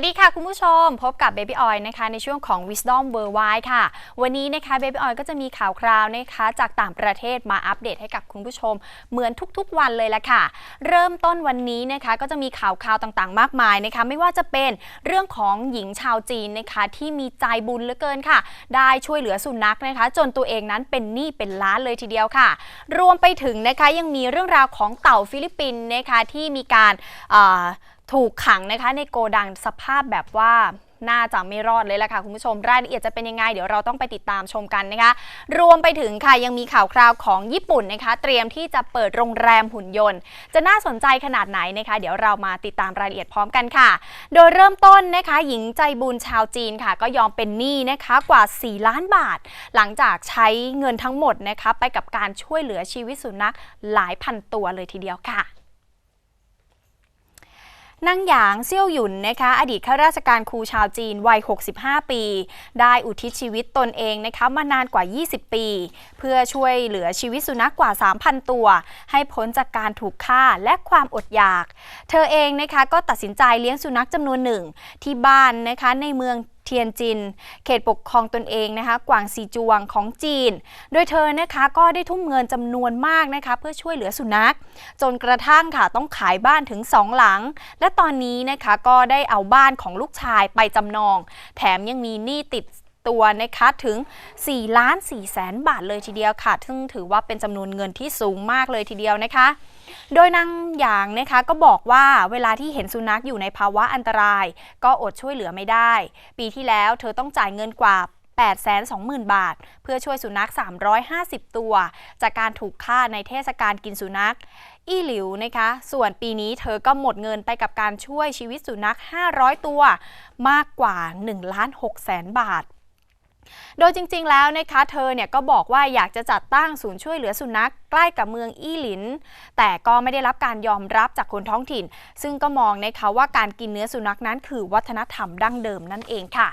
วัสดีค่ะคุณผู้ชม พบกับ Baby Oil นะคะในช่วงของ Wisdom Worldwide ค่ะ วันนี้นะคะ Baby Oil ก็จะมีข่าวคราวนะคะจากต่างประเทศมาอัปเดตให้กับคุณผู้ชม เหมือนทุกๆวันเลยละค่ะ เริ่มต้นวันนี้นะคะก็จะมีข่าวคราวต่างๆ มากมายนะคะ ไม่ว่าจะเป็นเรื่องของหญิงชาวจีนนะคะที่มีใจบุญเหลือเกินค่ะ ได้ช่วยเหลือสุนัขนะคะ จนตัวเองนั้นเป็นหนี้เป็นล้านเลยทีเดียวค่ะ รวมไปถึงนะคะยังมีเรื่องราวของเต่าฟิลิปปินส์นะคะที่มีการ ถูกขังนะคะในโกดังสภาพแบบว่าน่าจะไม่รอดเลยล่ะค่ะคุณผู้ชมรายละเอียดจะเป็นยังไง เดี๋ยวเราต้องไปติดตามชมกันนะคะ รวมไปถึงค่ะยังมีข่าวคราวของญี่ปุ่นนะคะ เตรียมที่จะเปิดโรงแรมหุ่นยนต์ จะน่าสนใจขนาดไหนนะคะ เดี๋ยวเรามาติดตามรายละเอียดพร้อมกันค่ะ โดยเริ่มต้นนะคะ หญิงใจบุญชาวจีนค่ะ ก็ยอมเป็นหนี้นะคะกว่า 4 ล้านบาท หลังจากใช้เงินทั้งหมดนะคะ ไปกับการช่วยเหลือชีวิตสุนัขหลายพันตัวเลยทีเดียวค่ะ นางหยางเซี่ยวหยุนนะคะอดีตข้าราชการครูชาวจีนวัย 65 ปี ได้อุทิศชีวิตตนเองนะคะมานานกว่า 20 ปี เพื่อช่วยเหลือชีวิตสุนัขกว่า 3,000 ตัว ให้พ้นจากการถูกฆ่าและความอดอยาก เธอเองนะคะก็ตัดสินใจเลี้ยงสุนัขจำนวนหนึ่งที่บ้านนะคะในเมือง ทียนจิน เขตปกครองตนเองนะคะกวางซีจวงของจีน โดยเธอนะคะก็ได้ทุ่มเงินจำนวนมากนะคะเพื่อช่วยเหลือสุนัข จนกระทั่งค่ะต้องขายบ้านถึงสองหลัง และตอนนี้นะคะก็ได้เอาบ้านของลูกชายไปจำนอง แถมยังมีหนี้ติด ตัวนะคะถึง4ล้าน4แสนบาทเลยทีเดียวค่ะ ซึ่งถือว่าเป็นจำนวนเงินที่สูงมากเลยทีเดียวนะคะ โดยนางหยางนะคะก็บอกว่าเวลาที่เห็นสุนัขอยู่ในภาวะอันตราย ก็อดช่วยเหลือไม่ได้ ปีที่แล้วเธอต้องจ่ายเงินกว่า820,000 บาท เพื่อช่วยสุนัข 350 ตัว จากการถูกฆ่าในเทศกาลกินสุนัข อี้หลิวนะคะ ส่วนปีนี้เธอก็หมดเงินไปกับการช่วยชีวิตสุนัข 500 ตัว มากกว่า1ล้าน6แสนบาท โดยจริงๆ แล้วนะคะเธอเนี่ยก็บอกว่าอยากจะจัดตั้งศูนย์ช่วยเหลือสุนัขใกล้กับเมืองอี้หลิน แต่ก็ไม่ได้รับการยอมรับจากคนท้องถิ่น ซึ่งก็มองนะคะว่าการกินเนื้อสุนัขนั้นคือวัฒนธรรมดั้งเดิมนั่นเองค่ะ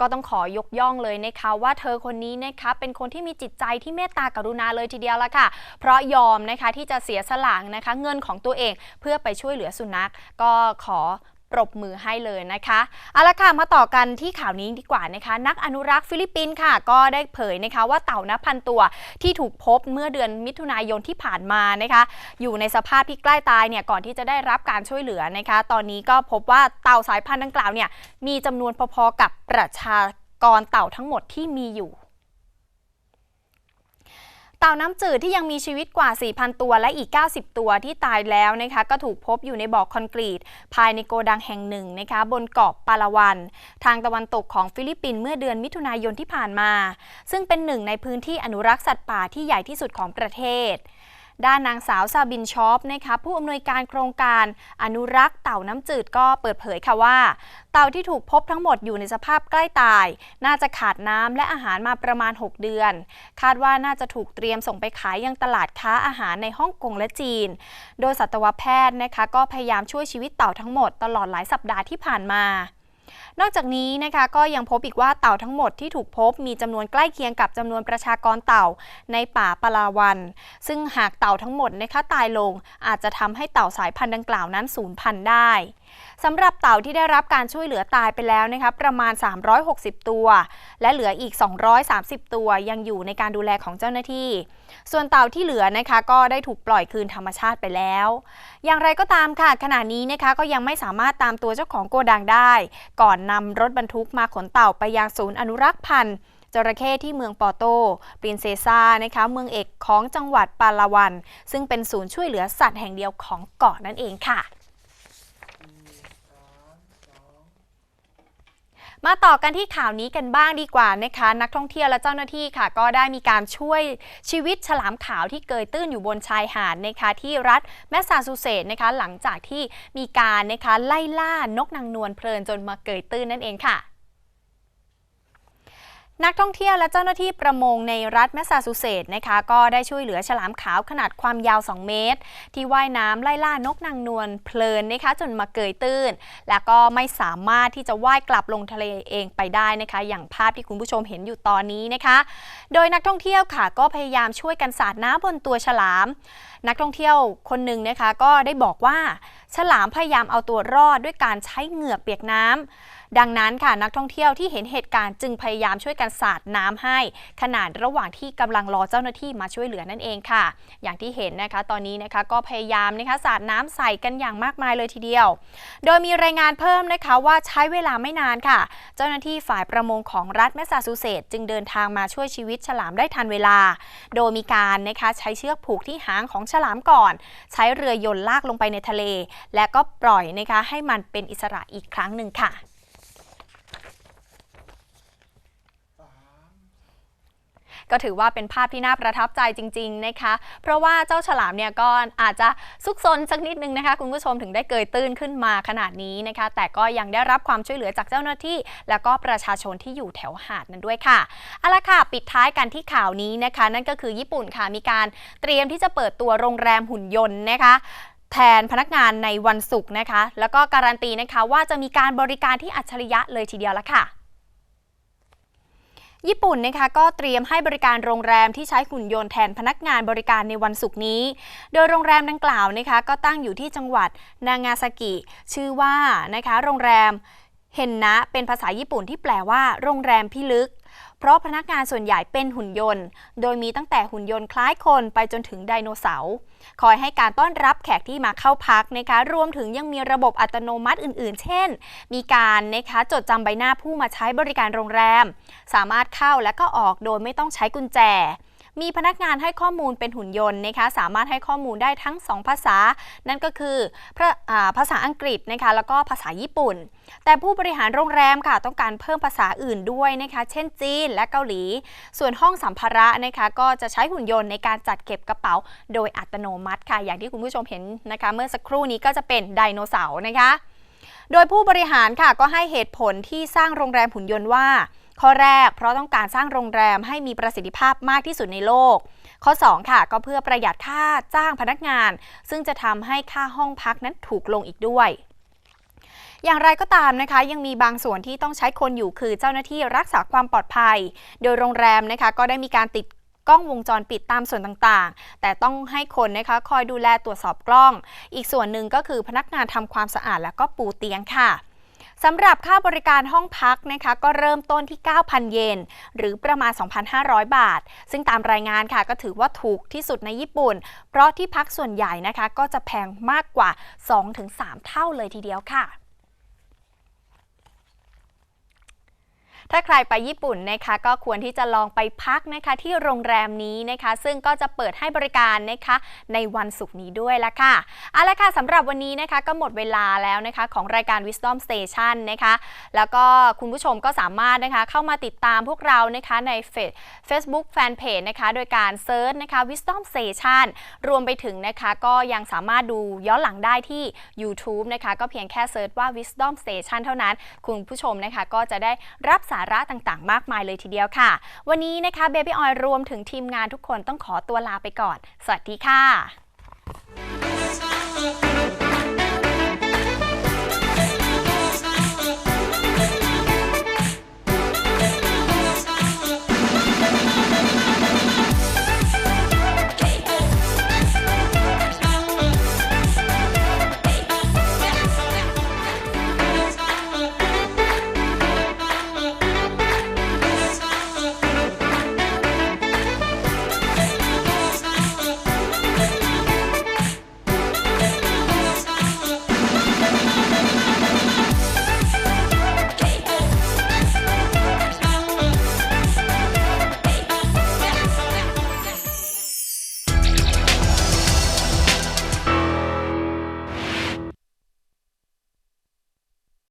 ก็ต้องขอยกย่องเลยนะคะว่าเธอคนนี้นะคะเป็นคนที่มีจิตใจที่เมตตากรุณาเลยทีเดียวละค่ะ เพราะยอมนะคะที่จะเสียสละนะคะเงินของตัวเองเพื่อไปช่วยเหลือสุนัข ก็ขอ ปรบมือให้เลยนะคะเอาละค่ะมาต่อกันที่ข่าวนี้ดีกว่านะคะ นักอนุรักษ์ฟิลิปปินส์ค่ะ ก็ได้เผยนะคะว่าเต่านับพันตัวที่ถูกพบเมื่อเดือนมิถุนายนที่ผ่านมานะคะ อยู่ในสภาพที่ใกล้ตายเนี่ยก่อนที่จะได้รับการช่วยเหลือนะคะ ตอนนี้ก็พบว่าเต่าสายพันธุ์ดังกล่าวเนี่ยมีจำนวนพอๆกับประชากรเต่าทั้งหมดที่มีอยู่ เต่าน้ำจืดที่ยังมีชีวิตกว่า 4,000 ตัวและอีก 90 ตัวที่ตายแล้วนะคะก็ถูกพบอยู่ในบ่อคอนกรีต ภายในโกดังแห่งหนึ่งนะคะบนเกาะปาลาวัน ทางตะวันตกของฟิลิปปินส์เมื่อเดือนมิถุนายนที่ผ่านมา ซึ่งเป็นหนึ่งในพื้นที่อนุรักษ์สัตว์ป่าที่ใหญ่ที่สุดของประเทศ ด้านนางสาวซาบินชอปนะคะผู้อำนวยการโครงการอนุรักษ์เต่าน้ำจืดก็เปิดเผยค่ะว่า เต่าที่ถูกพบทั้งหมดอยู่ในสภาพใกล้ตาย น่าจะขาดน้ำและอาหารมาประมาณ 6 เดือน คาดว่าน่าจะถูกเตรียมส่งไปขายยังตลาดค้าอาหารในฮ่องกงและจีน โดยสัตวแพทย์นะคะก็พยายามช่วยชีวิตเต่าทั้งหมดตลอดหลายสัปดาห์ที่ผ่านมา นอกจากนี้นะคะก็ยังพบอีกว่าเต่าทั้งหมดที่ถูกพบมีจำนวนใกล้เคียงกับจำนวนประชากรเต่าในป่าปลาวัน ซึ่งหากเต่าทั้งหมดนะคะตายลงอาจจะทำให้เต่าสายพันธุ์ดังกล่าวนั้นสูญพันธุ์ได้ สำหรับเต่าที่ได้รับการช่วยเหลือตายไปแล้วนะคะประมาณ 360 ตัว และเหลืออีก 230 ตัวยังอยู่ในการดูแลของเจ้าหน้าที่ ส่วนเต่าที่เหลือนะคะก็ได้ถูกปล่อยคืนธรรมชาติไปแล้ว อย่างไรก็ตามค่ะ ขณะนี้นะคะก็ยังไม่สามารถตามตัวเจ้าของโกดังได้ ก่อนนำรถบรรทุกมาขนเต่าไปยังศูนย์อนุรักษ์พันธุ์จระเข้ที่เมืองปอโตปรินเซซานะคะเมืองเอกของจังหวัดปาลาวัน ซึ่งเป็นศูนย์ช่วยเหลือสัตว์แห่งเดียวของเกาะนั่นเองค่ะ มาต่อกันที่ข่าวนี้กันบ้างดีกว่านะคะ นักท่องเที่ยวและเจ้าหน้าที่ค่ะ ก็ได้มีการช่วยชีวิตฉลามขาวที่เกยตื้นอยู่บนชายหาดนะคะที่รัฐแมสซาชูเซตส์นะคะ หลังจากที่มีการนะคะไล่ล่านกนางนวลเพลินจนมาเกยตื้นนั่นเองค่ะ นักท่องเที่ยวและเจ้าหน้าที่ประมงในรัฐแมสซาชูเซตส์นะคะ ก็ได้ช่วยเหลือฉลามขาวขนาดความยาว 2 เมตร ที่ว่ายน้ำไล่ล่านกนางนวลเพลินนะคะ จนมาเกยตื้น แล้วก็ไม่สามารถที่จะว่ายกลับลงทะเลเองไปได้นะคะ อย่างภาพที่คุณผู้ชมเห็นอยู่ตอนนี้นะคะ โดยนักท่องเที่ยวค่ะ ก็พยายามช่วยกันสาดน้ำบนตัวฉลาม นักท่องเที่ยวคนหนึ่งนะคะ ก็ได้บอกว่า ฉลามพยายามเอาตัวรอดด้วยการใช้เหงือกเปียกน้ำดังนั้นค่ะนักท่องเที่ยวที่เห็นเหตุการณ์จึงพยายามช่วยกันสาดน้ำให้ ขนาดระหว่างที่กำลังรอเจ้าหน้าที่มาช่วยเหลือนั่นเองค่ะ อย่างที่เห็นนะคะตอนนี้นะคะก็พยายามนะคะสาดน้ำใส่กันอย่างมากมายเลยทีเดียว โดยมีรายงานเพิ่มนะคะว่าใช้เวลาไม่นานค่ะ เจ้าหน้าที่ฝ่ายประมงของรัฐแมสซาชูเซตส์จึงเดินทางมาช่วยชีวิตฉลามได้ทันเวลา โดยมีการนะคะใช้เชือกผูกที่หางของฉลามก่อน ใช้เรือยนต์ลากลงไปในทะเลและก็ปล่อยนะคะให้มันเป็นอิสระอีกครั้งหนึ่งค่ะก็ถือว่าเป็นภาพที่น่าประทับใจจริง ๆ นะคะ เพราะว่าเจ้าฉลามเนี่ยก็อาจจะซุกซนสักนิดนึงนะคะ คุณผู้ชมถึงได้เกยตื้นขึ้นมาขนาดนี้นะคะ แต่ก็ยังได้รับความช่วยเหลือจากเจ้าหน้าที่ แล้วก็ประชาชนที่อยู่แถวหาดนั้นด้วยค่ะเอาละค่ะ ปิดท้ายกันที่ข่าวนี้นะคะ นั่นก็คือญี่ปุ่นค่ะมีการเตรียมที่จะเปิดตัวโรงแรมหุ่นยนต์นะคะ แทนพนักงานในวันศุกร์นะคะ แล้วก็การันตีนะคะว่าจะมีการบริการที่อัจฉริยะเลยทีเดียวละค่ะญี่ปุ่นนะคะก็เตรียมให้บริการโรงแรมที่ใช้หุ่นยนต์แทนพนักงานบริการในวันศุกร์นี้ โดยโรงแรมดังกล่าวนะคะก็ตั้งอยู่ที่จังหวัดนางาซากิ ชื่อว่านะคะโรงแรมเฮนนะเป็นภาษาญี่ปุ่นที่แปลว่าโรงแรมพิลึก เพราะพนักงานส่วนใหญ่เป็นหุ่นยนต์ โดยมีตั้งแต่หุ่นยนต์คล้ายคนไปจนถึงไดโนเสาร์คอยให้การต้อนรับแขกที่มาเข้าพักนะคะรวมถึงยังมีระบบอัตโนมัติอื่น ๆ เช่น มีการนะคะจดจำใบหน้าผู้มาใช้บริการโรงแรม สามารถเข้าและก็ออกโดยไม่ต้องใช้กุญแจ มีพนักงานให้ข้อมูลเป็นหุ่นยนต์นะคะสามารถให้ข้อมูลได้ทั้ง 2 ภาษา นั่นก็คือภาษาอังกฤษนะคะแล้วก็ภาษาญี่ปุ่น แต่ผู้บริหารโรงแรมค่ะต้องการเพิ่มภาษาอื่นด้วยนะคะเช่นจีนและเกาหลี ส่วนห้องสัมภาระนะคะก็จะใช้หุ่นยนต์ในการจัดเก็บกระเป๋า โดยอัตโนมัติค่ะ อย่างที่คุณผู้ชมเห็นนะคะ เมื่อสักครู่นี้ก็จะเป็นไดโนเสาร์นะคะ โดยผู้บริหารค่ะก็ให้เหตุผลที่สร้างโรงแรมหุ่นยนต์ว่า ข้อแรกเพราะต้องการสร้างโรงแรมให้มีประสิทธิภาพมากที่สุดในโลก ข้อ 2 ค่ะ ก็เพื่อประหยัดค่าจ้างพนักงาน ซึ่งจะทำให้ค่าห้องพักนั้นถูกลงอีกด้วยอย่างไรก็ตามนะคะ ยังมีบางส่วนที่ต้องใช้คนอยู่คือเจ้าหน้าที่รักษาความปลอดภัย โดยโรงแรมนะคะก็ได้มีการติด กล้องวงจรปิดตามส่วนต่างๆ แต่ต้องให้คนนะคะคอยดูแลตรวจสอบกล้อง อีกส่วนหนึ่งก็คือพนักงานทำความสะอาดแล้วก็ปูเตียงค่ะสำหรับค่าบริการห้องพักนะคะก็เริ่มต้นที่ 9,000 เยน หรือประมาณ 2,500 บาท ซึ่งตามรายงานค่ะก็ถือว่าถูกที่สุดในญี่ปุ่น เพราะที่พักส่วนใหญ่นะคะก็จะแพงมากกว่า 2-3 เท่าเลยทีเดียวค่ะ ถ้าใครไปญี่ปุ่นนะคะก็ควรที่จะลองไปพักนะคะที่โรงแรมนี้นะคะ ซึ่งก็จะเปิดให้บริการนะคะในวันศุกร์นี้ด้วยละค่ะเอาละค่ะสำหรับวันนี้นะคะก็หมดเวลาแล้วนะคะของรายการ Wisdom Station นะคะแล้วก็คุณผู้ชมก็สามารถนะคะเข้ามาติดตามพวกเรานะคะใน Facebook Fanpage นะคะโดยการเซิร์ชนะคะ Wisdom Station รวมไปถึงนะคะก็ยังสามารถดูย้อนหลังได้ที่ YouTube นะคะก็เพียงแค่เซิร์ชว่า Wisdom Station เท่านั้น คุณผู้ชมนะคะก็จะได้รับสาระต่างๆ มากมายเลยทีเดียวค่ะ วันนี้นะคะเบบี้ออยรวมถึงทีมงานทุกคนต้องขอตัวลาไปก่อน สวัสดีค่ะ